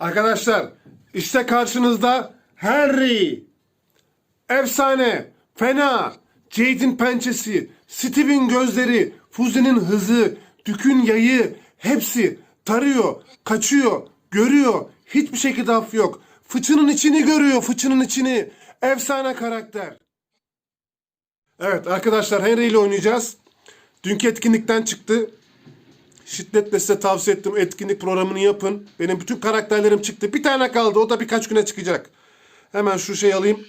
Arkadaşlar işte karşınızda Harry. Efsane, fena, Jade'in pençesi, Steve'in gözleri, Fuzi'nin hızı, Dük'ün yayı hepsi tarıyor, kaçıyor, görüyor. Hiçbir şekilde af yok. Fıçının içini görüyor, fıçının içini. Efsane karakter. Evet arkadaşlar Henry ile oynayacağız. Dünkü etkinlikten çıktı. Şiddetle size tavsiye ettim. Etkinlik programını yapın. Benim bütün karakterlerim çıktı. Bir tane kaldı. O da birkaç güne çıkacak. Hemen şu şey alayım.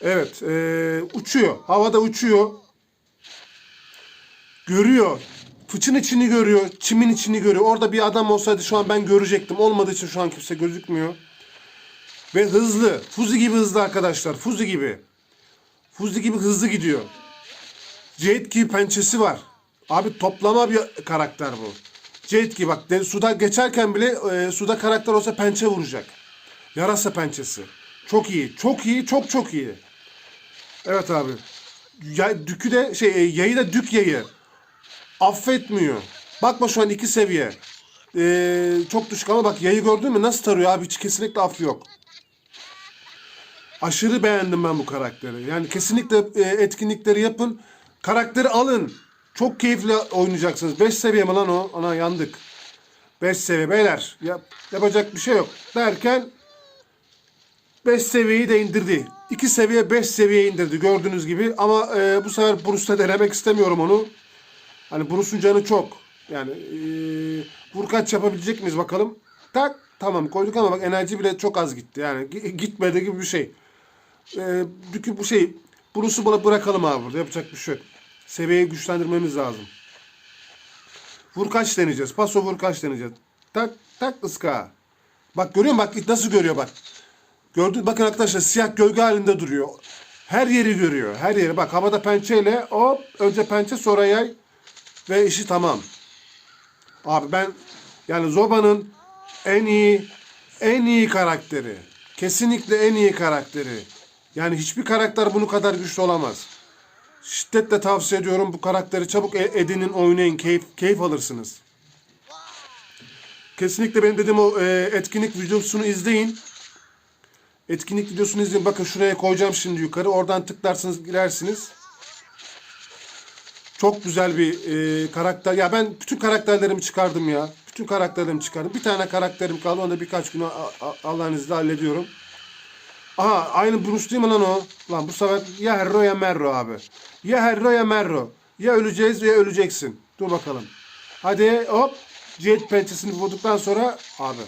Evet. eee, uçuyor. Havada uçuyor. Görüyor. Fıçın içini görüyor. Çimin içini görüyor. Orada bir adam olsaydı şu an ben görecektim. Olmadığı için şu an kimse gözükmüyor. Ve hızlı. Fuzi gibi hızlı arkadaşlar. Fuzi gibi. Fuzi gibi hızlı gidiyor. Jade gibi pençesi var. Abi toplama bir karakter bu. Jade gibi bak de- suda geçerken bile e, suda karakter olsa pençe vuracak. Yarasa pençesi. Çok iyi. Çok iyi. Çok çok iyi. Evet abi. Ya, dükü de şey e, yayı da dük yayı. Affetmiyor. Bakma şu an iki seviye. Ee, çok düşük ama bak yayı gördün mü nasıl tarıyor abi hiç kesinlikle af yok. Aşırı beğendim ben bu karakteri. Yani kesinlikle e, etkinlikleri yapın. Karakteri alın. Çok keyifli oynayacaksınız. 5 seviye mi lan o? Ana yandık. 5 seviye beyler. Yap, yapacak bir şey yok. Derken 5 seviyeyi de indirdi. 2 seviye 5 seviye indirdi gördüğünüz gibi. Ama e, bu sefer Bruce'la denemek istemiyorum onu. Hani Bruce'un canı çok. Yani e, vurkaç yapabilecek miyiz bakalım. Tak tamam koyduk ama bak enerji bile çok az gitti. Yani gi- gitmedi gibi bir şey. E, çünkü bu şey Bruce'u bana bırakalım abi burada. Yapacak bir şey yok. Seviyeyi güçlendirmemiz lazım. Vurkaç deneyeceğiz. Paso vurkaç deneyeceğiz. Tak tak ıska. Bak görüyor musun? Bak nasıl görüyor bak. Gördün bakın arkadaşlar siyah gölge halinde duruyor. Her yeri görüyor. Her yeri. Bak havada pençeyle hop önce pençe sonra yay ve işi tamam. Abi ben yani Zoba'nın en iyi en iyi karakteri. Kesinlikle en iyi karakteri. Yani hiçbir karakter bunu kadar güçlü olamaz. Şiddetle tavsiye ediyorum bu karakteri çabuk e- edinin oynayın keyif, keyif alırsınız. Kesinlikle benim dediğim o e, etkinlik videosunu izleyin. Etkinlik videosunu izleyin. Bakın şuraya koyacağım şimdi yukarı. Oradan tıklarsınız girersiniz. Çok güzel bir e, karakter. Ya ben bütün karakterlerimi çıkardım ya. Bütün karakterlerimi çıkardım. Bir tane karakterim kaldı. Onu da birkaç gün Allah'ın izniyle hallediyorum. Aha aynı Bruce değil mi lan o? Lan bu sefer ya Herro ya Merro abi. Ya Herro ya Merro. Ya öleceğiz ya öleceksin. Dur bakalım. Hadi hop. Jade pençesini vurduktan sonra abi.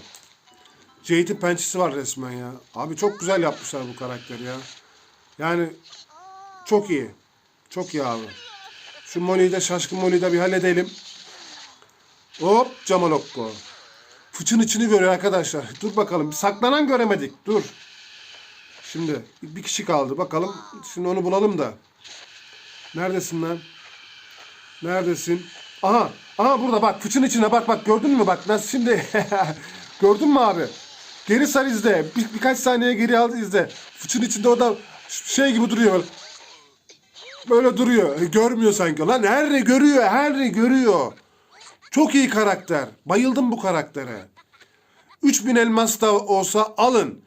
Jade'in pençesi var resmen ya. Abi çok güzel yapmışlar bu karakteri ya. Yani çok iyi. Çok iyi abi. Şu Molly'yi de şaşkın Molly'yi de bir halledelim. Hop Camalokko. Fıçın içini görüyor arkadaşlar. Dur bakalım. Saklanan göremedik. Dur. Şimdi bir kişi kaldı. Bakalım. Şimdi onu bulalım da. Neredesin lan? Neredesin? Aha. Aha burada bak. Fıçın içine bak bak. Gördün mü bak. Nasıl şimdi? Gördün mü abi? Geri sar izle. Bir, birkaç saniye geri al izle. Fıçın içinde o da şey gibi duruyor. Böyle, böyle duruyor. E, Görmüyor sanki. Lan Henry görüyor. Henry görüyor. Çok iyi karakter. Bayıldım bu karaktere. 3000 elmas da olsa alın.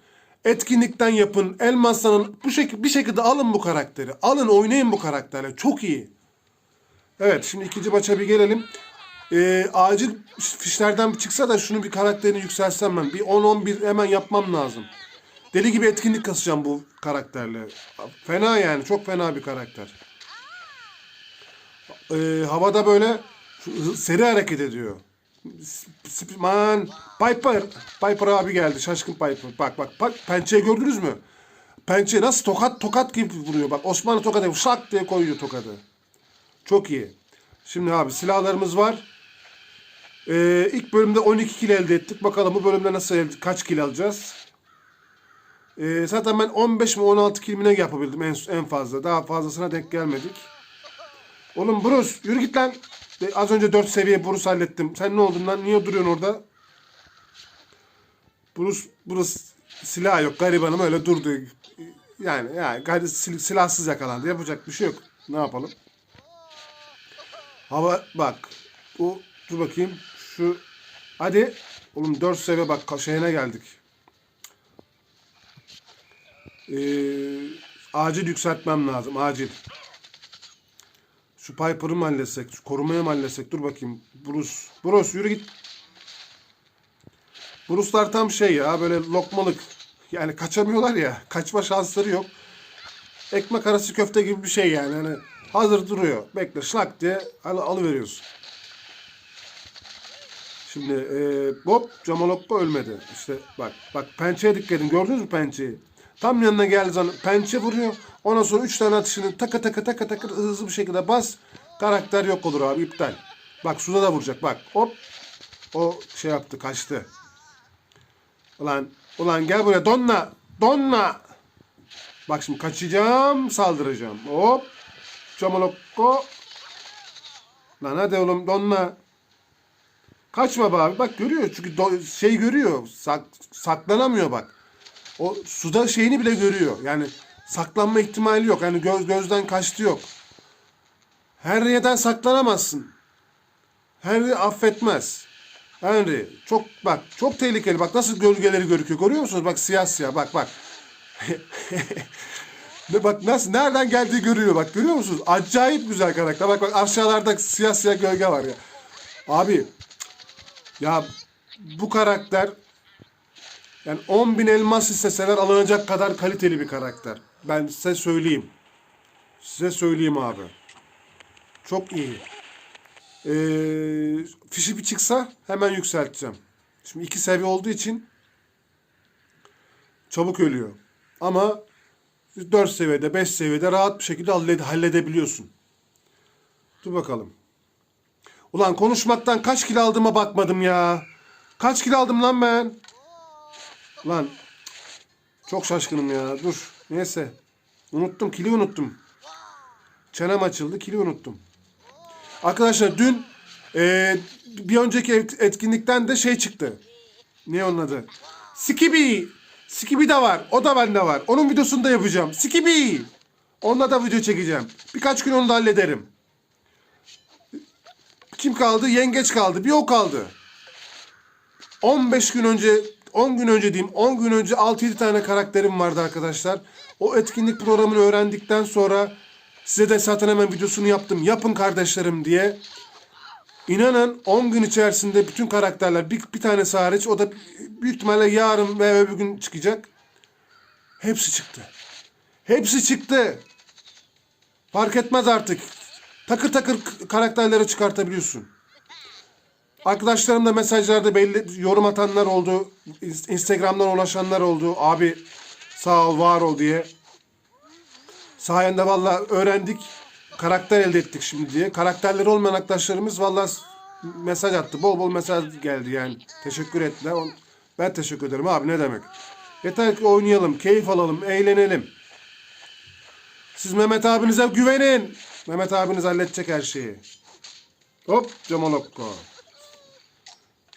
Etkinlikten yapın. Elmaslanın. Bu şekilde bir şekilde alın bu karakteri. Alın oynayın bu karakterle. Çok iyi. Evet şimdi ikinci maça bir gelelim. Ee, acil fişlerden çıksa da şunu bir karakterini yükselsem ben. Bir 10-11 hemen yapmam lazım. Deli gibi etkinlik kasacağım bu karakterle. Fena yani. Çok fena bir karakter. Ee, havada böyle seri hareket ediyor. Man, Piper. Piper abi geldi. Şaşkın Piper. Bak bak bak pençeyi gördünüz mü? Pençe nasıl tokat tokat gibi vuruyor. Bak Osmanlı yapıyor. Şak diye koyuyor tokadı. Çok iyi. Şimdi abi silahlarımız var. Ee, ilk bölümde 12 kill elde ettik. Bakalım bu bölümde nasıl elde, kaç kill alacağız? Ee, zaten ben 15 mi 16 kill mi ne yapabildim en, en fazla. Daha fazlasına denk gelmedik. Oğlum Bruce yürü git lan. Az önce 4 seviye Bruce hallettim. Sen ne oldun lan? Niye duruyorsun orada? Bruce, Bruce silah yok. Garibanım öyle durdu. Yani, yani gari, sil- silahsız yakalandı. Yapacak bir şey yok. Ne yapalım? Hava bak. Bu dur bakayım. Şu hadi. Oğlum 4 seviye bak şeyine geldik. Ee, acil yükseltmem lazım. Acil. Şu Piper'ı mı halletsek? Şu korumaya mı halletsek? Dur bakayım. Bruce. Bruce yürü git. Bruce'lar tam şey ya böyle lokmalık. Yani kaçamıyorlar ya. Kaçma şansları yok. Ekmek arası köfte gibi bir şey yani. Hani hazır duruyor. Bekle şlak diye al alıveriyorsun. Şimdi e, hop Camalokko ölmedi. İşte bak bak pençeye dikkat edin. Gördünüz mü pençeyi? Tam yanına geldi zaman pençe vuruyor. Ondan sonra 3 tane atışını taka taka taka taka hızlı bir şekilde bas. Karakter yok olur abi iptal. Bak suda da vuracak bak hop. O şey yaptı kaçtı. Ulan ulan gel buraya donna. Donna. Bak şimdi kaçacağım saldıracağım. Hop. Camalokko. Lan hadi oğlum donna. Kaçma be abi. Bak görüyor çünkü şey görüyor. Sak- saklanamıyor bak. O suda şeyini bile görüyor. Yani saklanma ihtimali yok. Yani göz gözden kaçtı yok. Henry'den saklanamazsın. Henry affetmez. Henry çok bak çok tehlikeli. Bak nasıl gölgeleri görüküyor. Görüyor musunuz? Bak siyah siyah. Bak bak. Ne bak nasıl nereden geldiği görüyor bak görüyor musunuz? Acayip güzel karakter. Bak bak aşağılarda siyah siyah gölge var ya. Abi ya bu karakter yani 10 bin elmas isteseler alınacak kadar kaliteli bir karakter. Ben size söyleyeyim. Size söyleyeyim abi. Çok iyi. Ee, fişi bir çıksa hemen yükselteceğim. Şimdi iki seviye olduğu için çabuk ölüyor. Ama 4 seviyede, 5 seviyede rahat bir şekilde hallede- halledebiliyorsun. Dur bakalım. Ulan konuşmaktan kaç kilo aldığıma bakmadım ya. Kaç kilo aldım lan ben? Lan çok şaşkınım ya. Dur. Neyse. Unuttum. Kili unuttum. Çenem açıldı. Kili unuttum. Arkadaşlar dün eee, bir önceki et- etkinlikten de şey çıktı. Ne onun adı? Skibi. Skibi de var. O da bende var. Onun videosunu da yapacağım. Skibi. Onunla da video çekeceğim. Birkaç gün onu da hallederim. Kim kaldı? Yengeç kaldı. Bir o kaldı. 15 gün önce 10 gün önce diyeyim 10 gün önce 6-7 tane karakterim vardı arkadaşlar. O etkinlik programını öğrendikten sonra size de zaten hemen videosunu yaptım. Yapın kardeşlerim diye. İnanın 10 gün içerisinde bütün karakterler bir, bir tanesi hariç o da büyük ihtimalle yarın ve öbür gün çıkacak. Hepsi çıktı. Hepsi çıktı. Fark etmez artık. Takır takır karakterleri çıkartabiliyorsun. Arkadaşlarım da mesajlarda belli yorum atanlar oldu. İns- Instagram'dan ulaşanlar oldu. Abi sağ ol var ol diye. Sayende valla öğrendik. Karakter elde ettik şimdi diye. Karakterleri olmayan arkadaşlarımız valla mesaj attı. Bol bol mesaj geldi yani. Teşekkür ettiler. Ben teşekkür ederim abi ne demek. Yeter ki oynayalım, keyif alalım, eğlenelim. Siz Mehmet abinize güvenin. Mehmet abiniz halledecek her şeyi. Hop Camalokko.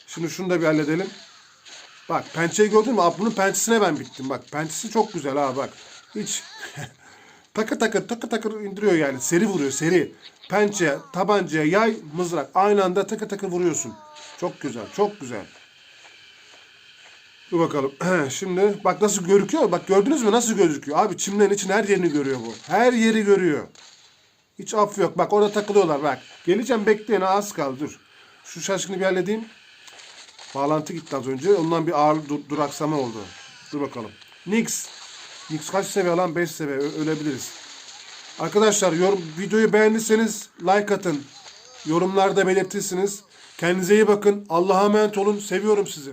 Şimdi şunu da bir halledelim. Bak pençeyi gördün mü? Abi bunun pençesine ben bittim. Bak pençesi çok güzel ha bak. Hiç takır takır takır takır indiriyor yani. Seri vuruyor seri. Pençe, tabanca, yay, mızrak. Aynı anda takır takır vuruyorsun. Çok güzel çok güzel. Dur bakalım. Şimdi bak nasıl görüküyor. Bak gördünüz mü nasıl gözüküyor. Abi çimlerin için her yerini görüyor bu. Her yeri görüyor. Hiç affı yok. Bak orada takılıyorlar bak. Geleceğim bekleyin az kaldı dur. Şu şaşkını bir halledeyim. Bağlantı gitti az önce. Ondan bir ağır dur- duraksama oldu. Dur bakalım. Nix. Nix kaç seviye lan? 5 seviye. Ö- ölebiliriz. Arkadaşlar yorum, videoyu beğendiyseniz like atın. Yorumlarda belirtirsiniz. Kendinize iyi bakın. Allah'a emanet olun. Seviyorum sizi.